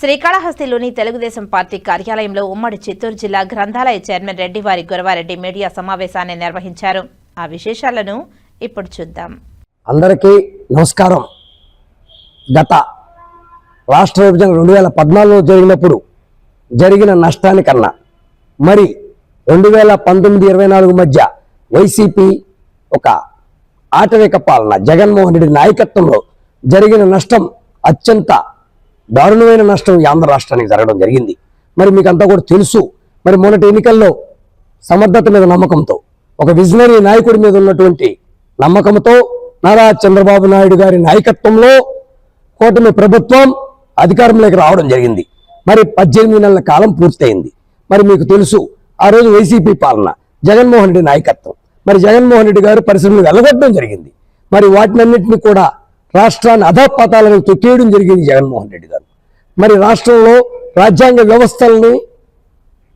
శ్రీకాళహస్తిలోని Telugu Desam party కార్యాలయంలో ఉమ్మడి చిత్తూరు జిల్లా గ్రంథాలయ చైర్మన్ రెడ్డివారి గురవారెడ్డి మీడియా సమావేశాన్ని నిర్వహించారు. ఆ విశేషాలను ఇప్పుడు చూద్దాం. అందరికీ నమస్కారం. గత రాష్ట్ర విభజన రెండు వేల పద్నాలుగులో జరిగినప్పుడు జరిగిన నష్టానికన్నా మరి రెండు వేల పంతొమ్మిది ఇరవై నాలుగు మధ్య వైసీపీ ఒక ఆటవిక పాలన జగన్మోహన్ రెడ్డి నాయకత్వంలో జరిగిన నష్టం అత్యంత దారుణమైన నష్టం ఈ ఆంధ్ర రాష్ట్రానికి జరగడం జరిగింది. మరి మీకు అంతా కూడా తెలుసు. మరి మొన్నటి ఎన్నికల్లో సమర్థత మీద నమ్మకంతో ఒక విజనరీ నాయకుడి మీద ఉన్నటువంటి నమ్మకంతో నారా చంద్రబాబు నాయుడు గారి నాయకత్వంలో కూటమి ప్రభుత్వం అధికారంలోకి రావడం జరిగింది. మరి పద్దెనిమిది నెలల కాలం పూర్తయింది. మరి మీకు తెలుసు ఆ రోజు వైసీపీ పాలన జగన్మోహన్ రెడ్డి నాయకత్వం. మరి జగన్మోహన్ రెడ్డి గారు పరిశ్రమలు వెళ్ళగొట్టడం జరిగింది. మరి వాటినన్నింటినీ కూడా రాష్ట్రాన్ని అధపాతాలను తొక్కేయడం జరిగింది జగన్మోహన్ రెడ్డి గారు. మరి రాష్ట్రంలో రాజ్యాంగ వ్యవస్థల్ని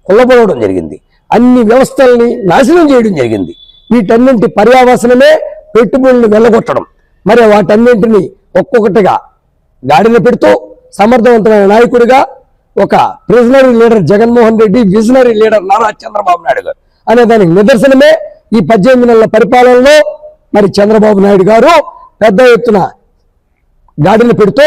కొల్లబడవడం జరిగింది. అన్ని వ్యవస్థల్ని నాశనం చేయడం జరిగింది. వీటన్నింటి పర్యావసనమే పెట్టుబడులను వెళ్ళగొట్టడం. మరి వాటన్నింటినీ ఒక్కొక్కటిగా గాడిన పెడుతూ సమర్థవంతమైన నాయకుడిగా ఒక ప్రిజనరీ leader Jaganmohan Reddy visionary leader Nara Chandrababu Naidu garu. అనే దానికి నిదర్శనమే ఈ పద్దెనిమిది నెలల పరిపాలనలో మరి చంద్రబాబు నాయుడు గారు పెద్ద ఎత్తున గాడిని పెడుతూ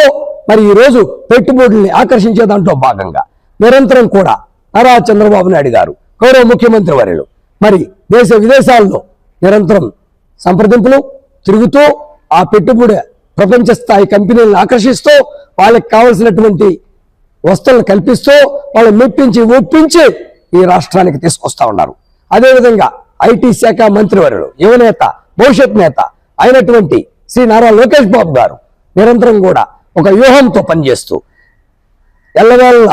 మరి ఈ రోజు పెట్టుబడుల్ని ఆకర్షించే దాంట్లో భాగంగా నిరంతరం కూడా నారా చంద్రబాబు నాయుడు గారు గౌరవ ముఖ్యమంత్రి వర్యులు. మరి దేశ విదేశాల్లో నిరంతరం సంప్రదింపులు తిరుగుతూ ఆ పెట్టుబడి ప్రపంచ స్థాయి కంపెనీలను ఆకర్షిస్తూ వాళ్ళకి కావలసినటువంటి వస్తువులను కల్పిస్తూ వాళ్ళు మెప్పించి ఒప్పించి ఈ రాష్ట్రానికి తీసుకొస్తా ఉన్నారు. అదేవిధంగా ఐటీ శాఖ మంత్రివర్యులు యువనేత భవిష్యత్ నేత అయినటువంటి శ్రీ నారా లోకేష్ బాబు గారు నిరంతరం కూడా ఒక వ్యూహంతో పనిచేస్తూ ఎల్లవేళ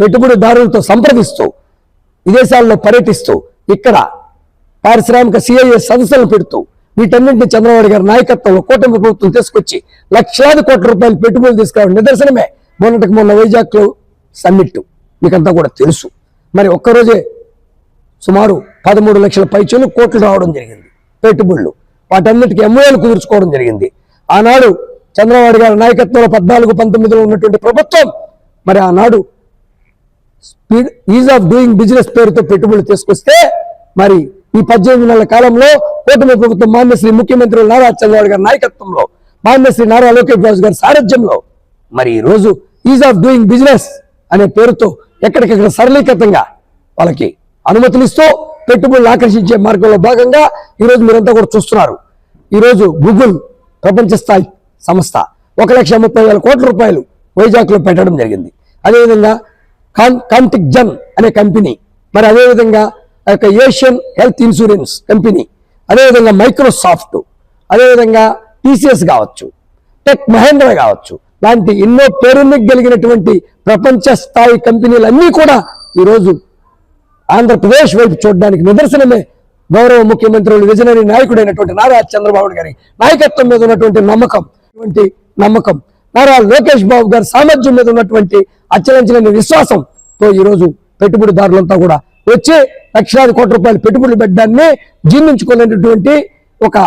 పెట్టుబడిదారులతో సంప్రదిస్తూ విదేశాల్లో పర్యటిస్తూ ఇక్కడ పారిశ్రామిక సిఐఏ సదస్సులు పెడుతూ వీటన్నింటినీ చంద్రబాబు గారి నాయకత్వంలో కూటమి ప్రభుత్వం తీసుకొచ్చి లక్షలాది కోట్ల రూపాయలు పెట్టుబడులు తీసుకురావడం నిదర్శనమే. మొన్నటికి మొన్న వైజాగ్లో సమ్మిట్. మీకంతా కూడా తెలుసు. మరి ఒక్కరోజే సుమారు పదమూడు లక్షల పైచలు కోట్లు రావడం జరిగింది. పెట్టుబడులు. వాటన్నిటికీ ఎంఓఏలు కుదుర్చుకోవడం జరిగింది. ఆనాడు చంద్రబాబు గారి నాయకత్వంలో పద్నాలుగు పంతొమ్మిదిలో ఉన్నటువంటి ప్రభుత్వం మరి ఆనాడు speed is of doing business పేరుతో పెట్టుబడులు తీసుకొస్తే మరి ఈ పద్దెనిమిది నెలల కాలంలో కూటమి ప్రభుత్వం మాన్యశ్రీ ముఖ్యమంత్రి నారా చంద్రబాబు గారి నాయకత్వంలో మాన్యశ్రీ నారా లోకేష్ బాబు గారి సారథ్యంలో మరి ఈ రోజు ఈజ్ ఆఫ్ డూయింగ్ బిజినెస్ అనే పేరుతో ఎక్కడికెక్కడ సరళీకృతంగా వాళ్ళకి అనుమతులు ఇస్తూ పెట్టుబడులు ఆకర్షించే మార్గంలో భాగంగా ఈరోజు మీరంతా కూడా చూస్తున్నారు. ఈరోజు గూగుల్ ప్రపంచ స్థాయి సంస్థ. ఒక లక్ష ముప్పై వేల కోట్ల రూపాయలు వైజాగ్లో పెట్టడం జరిగింది. అదేవిధంగా కాన్ కాంటిక్ జన్ అనే కంపెనీ మరి అదేవిధంగా యొక్క ఏషియన్ హెల్త్ ఇన్సూరెన్స్ కంపెనీ అదేవిధంగా మైక్రోసాఫ్ట్ అదేవిధంగా టీసీఎస్ కావచ్చు టెక్ మహేంద్ర కావచ్చు లాంటి ఎన్నో పేరునికి కలిగినటువంటి ప్రపంచ స్థాయి కంపెనీలన్నీ కూడా ఈరోజు ఆంధ్రప్రదేశ్ వైపు చూడడానికి నిదర్శనమే గౌరవ ముఖ్యమంత్రులు విజనరీ నాయకుడైనటువంటి నారా చంద్రబాబు గారి నాయకత్వం మీద ఉన్నటువంటి నమ్మకం. ఉన్నటువంటి నమ్మకం. నారా లోకేష్ బాబు గారి సామర్థ్యం మీద ఉన్నటువంటి అచ్చలించలేని విశ్వాసంతో ఈరోజు పెట్టుబడిదారులంతా కూడా వచ్చి లక్షలాది కోట్ల రూపాయలు పెట్టుబడులు పెట్టడాన్ని జీర్ణించుకోలేనటువంటి ఒక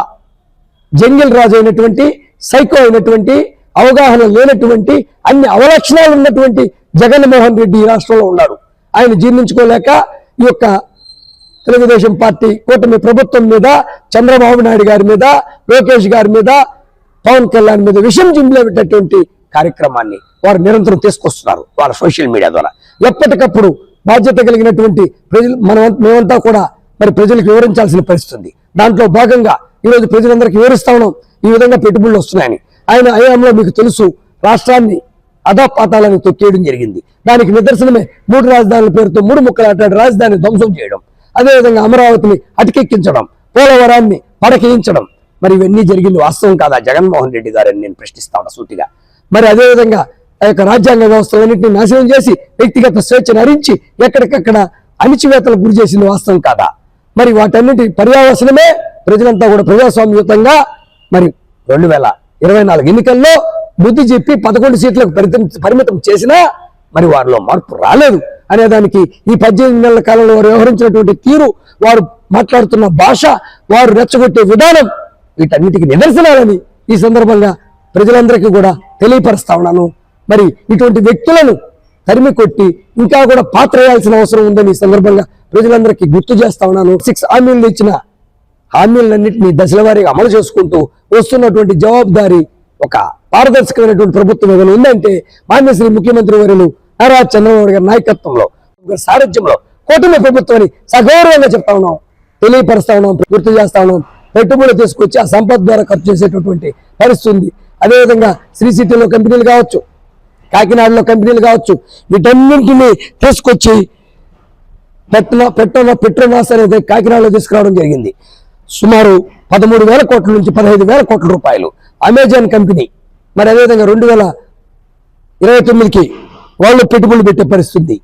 జంగిల్ రాజు అయినటువంటి సైకో అయినటువంటి అవగాహన లేనటువంటి అన్ని అవలక్షణాలు ఉన్నటువంటి జగన్మోహన్ రెడ్డి ఈ రాష్ట్రంలో ఉన్నారు ఆయన జీర్ణించుకోలేక ఈ యొక్క తెలుగుదేశం పార్టీ కూటమి ప్రభుత్వం మీద చంద్రబాబు నాయుడు గారి మీద లోకేష్ గారి మీద పవన్ కళ్యాణ్ మీద విషయం జింలేటటువంటి కార్యక్రమాన్ని వారు నిరంతరం తీసుకొస్తున్నారు వాళ్ళ సోషల్ మీడియా ద్వారా. ఎప్పటికప్పుడు బాధ్యత కలిగినటువంటి ప్రజలు మనం మేమంతా కూడా మరి ప్రజలకు వివరించాల్సిన పరిస్థితుంది దాంట్లో భాగంగా ఈరోజు ప్రజలందరికీ వివరిస్తా ఉన్నాం. ఈ విధంగా పెట్టుబడులు వస్తున్నాయని. ఆయన హయాంలో మీకు తెలుసు రాష్ట్రాన్ని అధపాతాలను తొక్కేయడం జరిగింది. దానికి నిదర్శనమే మూడు రాజధానుల పేరుతో మూడు ముక్కలాటాడు రాజధాని ధ్వంసం చేయడం. అదేవిధంగా అమరావతిని అటకెక్కించడం పోలవరాన్ని పడకేయించడం మరి ఇవన్నీ జరిగింది వాస్తవం కాదా? జగన్మోహన్ రెడ్డి గారని నేను ప్రశ్నిస్తాను సూటిగా. మరి అదేవిధంగా ఆ యొక్క రాజ్యాంగ వ్యవస్థలన్నింటినీ నాశనం చేసి వ్యక్తిగత స్వేచ్ఛను హరించి ఎక్కడికక్కడ అణిచివేతలు గురి చేసింది వాస్తవం కాదా? మరి వాటన్నిటి పర్యావసనమే ప్రజలంతా కూడా ప్రజాస్వామ్యయుతంగా మరి రెండు వేల ఇరవై నాలుగు ఎన్నికల్లో బుద్ధి చెప్పి పదకొండు సీట్లకు పరిమితం పరిమితం చేసినా మరి వారిలో మార్పు రాలేదు. అనేదానికి ఈ పద్దెనిమిది నెలల కాలంలో వారు వ్యవహరించినటువంటి తీరు వారు మాట్లాడుతున్న భాష వారు రెచ్చగొట్టే విధానం వీటన్నిటికీ నిదర్శనాలని ఈ సందర్భంగా ప్రజలందరికీ కూడా తెలియపరుస్తా ఉన్నాను. మరి ఇటువంటి వ్యక్తులను తరిమి కొట్టి ఇంకా కూడా పాత్ర వేయాల్సిన అవసరం ఉందని ఈ సందర్భంగా ప్రజలందరికీ గుర్తు చేస్తా ఉన్నాను. సిక్స్ హామీలు ఇచ్చిన హామీలన్నింటినీ దశల వారీగా అమలు చేసుకుంటూ వస్తున్నటువంటి జవాబుదారీ ఒక పారదర్శకమైనటువంటి ప్రభుత్వం ఏదైనా ఉందంటే మాన్యశ్రీ ముఖ్యమంత్రి వర్యులు నారా చంద్రబాబు గారి నాయకత్వంలో సారథ్యంలో కూటమి ప్రభుత్వాన్ని సగౌరవంగా చెప్తా ఉన్నాం. తెలియపరుస్తా ఉన్నాం గుర్తు చేస్తా ఉన్నాం. పెట్టుబడులు తీసుకొచ్చి ఆ సంపద ద్వారా ఖర్చు చేసేటటువంటి పరిస్థితి ఉంది. అదేవిధంగా శ్రీ సిటీలో కంపెనీలు కావచ్చు కాకినాడలో కంపెనీలు కావచ్చు వీటన్నింటినీ తీసుకొచ్చి పెట్రో పెట్టన పెట్రోనాస్ అనేది కాకినాడలో తీసుకురావడం జరిగింది. సుమారు పదమూడు వేల కోట్ల నుంచి పదహైదు వేల కోట్ల రూపాయలు అమెజాన్ కంపెనీ మరి అదేవిధంగా రెండు వేల ఇరవై తొమ్మిదికి వాళ్ళు పెట్టుబడులు పెట్టే పరిస్థితి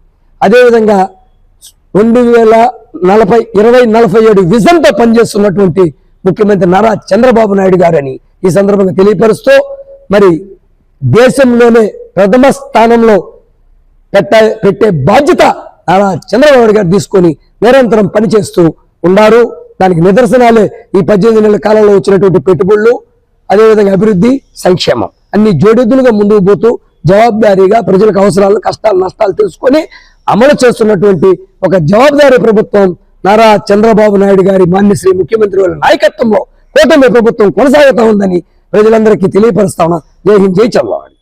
అదేవిధంగా రెండు వేల నలభై ఇరవై నలభై ఏడు విజన్తో పనిచేస్తున్నటువంటి ముఖ్యమంత్రి నారా చంద్రబాబు నాయుడు గారని ఈ సందర్భంగా తెలియపరుస్తూ మరి దేశంలోనే ప్రథమ స్థానంలో పెట్ట పెట్టే బాధ్యత నారా చంద్రబాబు గారు తీసుకొని నిరంతరం పనిచేస్తూ ఉన్నారు. దానికి నిదర్శనాలే ఈ పద్దెనిమిది నెలల కాలంలో వచ్చినటువంటి పెట్టుబడులు అదేవిధంగా అభివృద్ధి సంక్షేమం. అన్ని జోడెద్దులుగా ముందుకు పోతూ జవాబుదారీగా ప్రజలకు అవసరాలు కష్టాలు నష్టాలు తెలుసుకొని అమలు చేస్తున్నటువంటి ఒక జవాబుదారీ ప్రభుత్వం నారా చంద్రబాబు నాయుడు గారి మాన్యశ్రీ ముఖ్యమంత్రి వాళ్ళ నాయకత్వంలో కూటమి ప్రభుత్వం కొనసాగుతా ఉందని ప్రజలందరికీ తెలియపరుస్తా ఉన్నా. జై హింద్ జై చంద్రబాబు.